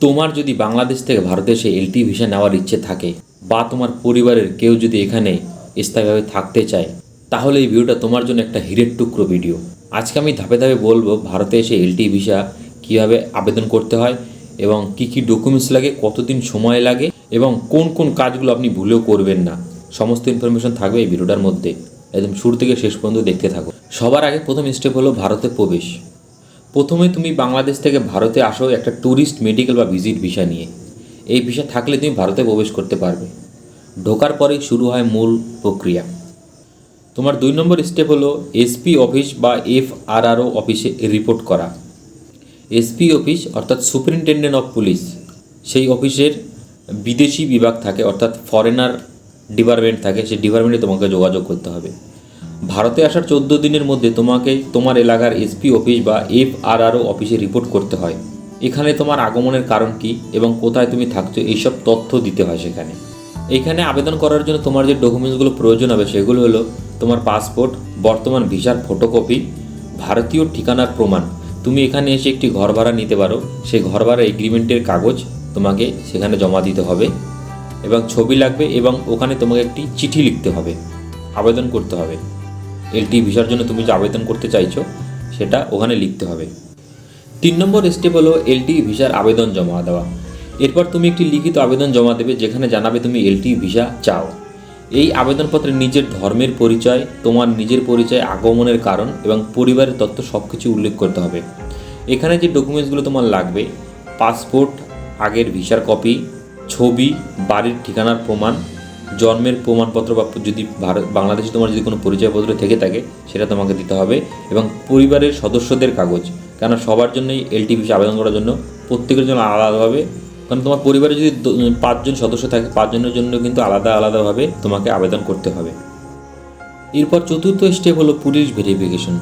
তোমার যদি বাংলাদেশ থেকে ভারতে এসে এলটি ভিসা নেওয়ার ইচ্ছে থাকে বা তোমার পরিবারের কেউ যদি এখানে স্থায়ীভাবে থাকতে চায়, তাহলে এই ভিডিওটা তোমার জন্য একটা হিরের টুকরো ভিডিও। আজকে আমি ধাপে ধাপে বলব ভারতে এসে এলটি ভিসা কীভাবে আবেদন করতে হয় এবং কি কি ডকুমেন্টস লাগে, কতদিন সময় লাগে এবং কোন কোন কাজগুলো আপনি ভুলেও করবেন না। সমস্ত ইনফরমেশন থাকবে এই ভিডিওটার মধ্যে। একদম শুরু থেকে শেষ পর্যন্ত দেখতে থাকো। সবার আগে প্রথম স্টেপ হলো ভারতে প্রবেশ। প্রথমে তুমি বাংলাদেশ থেকে ভারতে আসো একটা ট্যুরিস্ট মেডিকেল বা ভিজিট ভিসা নিয়ে। এই ভিসা থাকলে তুমি ভারতে প্রবেশ করতে পারবে। ঢোকার পরেই শুরু হয় মূল প্রক্রিয়া। তোমার দুই নম্বর স্টেপ হলো এসপি অফিস বা এফ আর আরও অফিসে রিপোর্ট করা। এসপি অফিস অর্থাৎ সুপারিনটেন্ডেন্ট অফ পুলিশ সেই অফিসের বিদেশি বিভাগ থাকে, অর্থাৎ ফরেনার ডিপার্টমেন্ট থাকে, সেই ডিপার্টমেন্টে তোমাকে যোগাযোগ করতে হবে। ভারতে আসার চোদ্দ দিনের মধ্যে তোমাকে তোমার এলাকার এসপি অফিস বা এফ আর আরও অফিসে রিপোর্ট করতে হয়। এখানে তোমার আগমনের কারণ কি এবং কোথায় তুমি থাকছো এইসব তথ্য দিতে হয় সেখানে। এখানে আবেদন করার জন্য তোমার যে ডকুমেন্টসগুলো প্রয়োজন হবে সেগুলো হলো তোমার পাসপোর্ট, বর্তমান ভিসার ফটোকপি, ভারতীয় ঠিকানার প্রমাণ। তুমি এখানে এসে একটি ঘর ভাড়া নিতে পারো। সেই ঘর ভাড়া এগ্রিমেন্টের কাগজ তোমাকে সেখানে জমা দিতে হবে এবং ছবি লাগবে এবং ওখানে তোমাকে একটি চিঠি লিখতে হবে। আবেদন করতে হবে। এলটি ভিসার জন্য তুমি যে আবেদন করতে চাইছো, সেটা ওখানে লিখতে হবে। তিন নম্বর স্টেপ হলো এলটি ভিসার আবেদন জমা দেওয়া। এরপর তুমি একটি লিখিত আবেদন জমা দেবে, যেখানে জানাবে তুমি এলটি ভিসা চাও। এই আবেদনপত্রে নিজের ধর্মের পরিচয়, তোমার নিজের পরিচয়, আগমনের কারণ এবং পরিবারের তথ্য সব কিছু উল্লেখ করতে হবে। এখানে যে ডকুমেন্টসগুলো তোমার লাগবে, পাসপোর্ট, আগের ভিসার কপি, ছবি, বাড়ির ঠিকানার প্রমাণ জন্মের প্রমাণপত্র বা যদি ভারত, বাংলাদেশে তোমার যদি কোনো পরিচয়পত্র থেকে থাকে, সেটা তোমাকে দিতে হবে এবং পরিবারের সদস্যদের কাগজ। কেন সবার জন্যই এলটি ভিসা আবেদন করার জন্য প্রত্যেকের জন্য আলাদাভাবে, কারণ তোমার পরিবারে যদি পাঁচজন সদস্য থাকে, পাঁচজনের জন্য কিন্তু আলাদা আলাদাভাবে তোমাকে আবেদন করতে হবে। এরপর চতুর্থ স্টেপ হলো পুলিশ ভেরিফিকেশন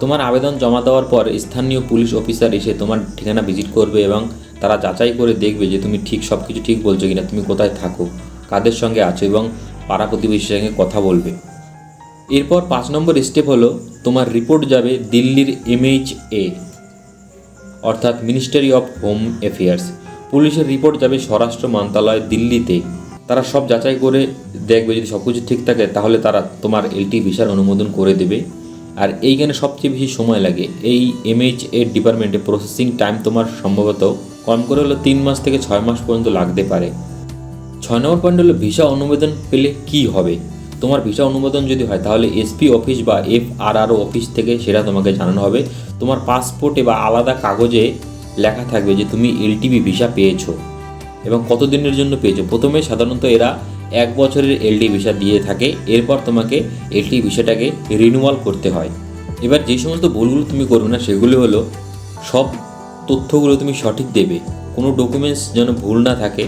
তোমার আবেদন জমা দেওয়ার পর স্থানীয় পুলিশ অফিসার এসে তোমার ঠিকানা ভিজিট করবে এবং তারা যাচাই করে দেখবে যে তুমি ঠিক সব কিছু ঠিক বলছো কিনা, তুমি কোথায় থাকো। কাদের সঙ্গে আছো এবং পাড়া প্রতিবেশীর সঙ্গে কথা বলবে। এরপর পাঁচ নম্বর স্টেপ হলো, তোমার রিপোর্ট যাবে দিল্লির এমএইচএ অর্থাৎ মিনিস্ট্রি অফ হোম অ্যাফেয়ার্স পুলিশের রিপোর্ট যাবে স্বরাষ্ট্র মন্ত্রণালয় দিল্লিতে। তারা সব যাচাই করে দেখবে, যদি সব কিছু ঠিক থাকে, তাহলে তারা তোমার এলটি ভিসার অনুমোদন করে দেবে। আর এইখানে সবচেয়ে বেশি সময় লাগে, এই এমএইচ এর ডিপার্টমেন্টে প্রসেসিং টাইম তোমার সম্ভবত কম করে হলো তিন মাস থেকে ছয় মাস পর্যন্ত লাগতে পারে। ছয় নম্বর পয়েন্ট হলো ভিসা অনুমোদন পেলে কি হবে? তোমার ভিসা অনুমোদন যদি হয়, তাহলে এসপি অফিস বা এফ আর অফিস থেকে সেটা তোমাকে জানানো হবে। তোমার পাসপোর্টে বা আলাদা কাগজে লেখা থাকবে যে তুমি এলটিবি ভিসা পেয়েছ এবং কতদিনের জন্য পেয়েছ। প্রথমে সাধারণত এরা এক বছরের এলটি ভিসা দিয়ে থাকে, এরপর তোমাকে এলটি ভিসাটাকে রিনিউয়াল করতে হয়। এবার যে সমস্ত ভুলগুলো তুমি করবে না, সেগুলো হলো সব তথ্যগুলো তুমি সঠিক দেবে। কোনো ডকুমেন্টস যেন ভুল না থাকে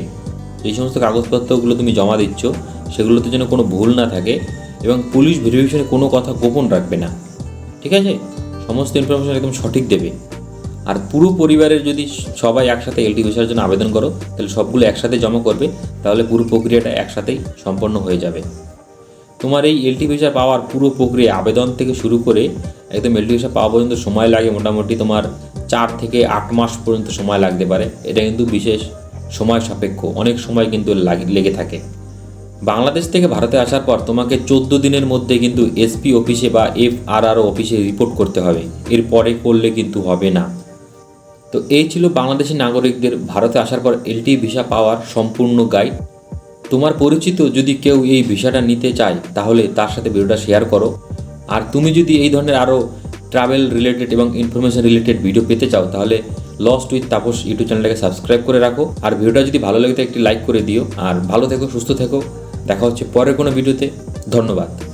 এই সমস্ত কাগজপত্রগুলো তুমি জমা দিচ্ছ, সেগুলোতে যেন কোনো ভুল না থাকে এবং পুলিশ ভেরিফিকেশনে কোনো কথা গোপন রাখবে না। ঠিক আছে? সমস্ত ইনফরমেশন একদম সঠিক দেবে। আর পুরো পরিবারের যদি সবাই একসাথে এলটি ভিসার জন্য আবেদন করো, তাহলে সবগুলো একসাথে জমা করবে, তাহলে পুরো প্রক্রিয়াটা একসাথেই সম্পন্ন হয়ে যাবে। তোমার এই এলটি ভিসা পাওয়ার পুরো প্রক্রিয়া আবেদন থেকে শুরু করে একদম এলটি ভিসা পাওয়া পর্যন্ত সময় লাগে, মোটামুটি তোমার চার থেকে আট মাস পর্যন্ত সময় লাগতে পারে। এটা কিন্তু বিশেষ সময় সাপেক্ষ, অনেক সময় কিন্তু লেগে থাকে। বাংলাদেশ থেকে ভারতে আসার পর তোমাকে চোদ্দ দিনের মধ্যে কিন্তু এসপি অফিসে বা এফ আর আর অফিসে রিপোর্ট করতে হবে। এরপরে করলে কিন্তু হবে না। তো এই ছিল বাংলাদেশি নাগরিকদের ভারতে আসার পর এলটি ভিসা পাওয়ার সম্পূর্ণ গাইড তোমার পরিচিত যদি কেউ এই ভিসাটা নিতে চায়, তাহলে তার সাথে ভিডিওটা শেয়ার করো। আর তুমি যদি এই ধরনের আরও ট্রাভেল রিলেটেড এবং ইনফরমেশন রিলেটেড ভিডিও পেতে চাও, তাহলে লস্ট উইথ তাপস ইউটিউব চ্যানেলটাকে সাবস্ক্রাইব করে রাখো। আর ভিডিওটা যদি ভালো লাগে একটি লাইক করে দিও। আর ভালো থেকো, সুস্থ থেকো। দেখা হচ্ছে পরের কোনো ভিডিওতে। ধন্যবাদ।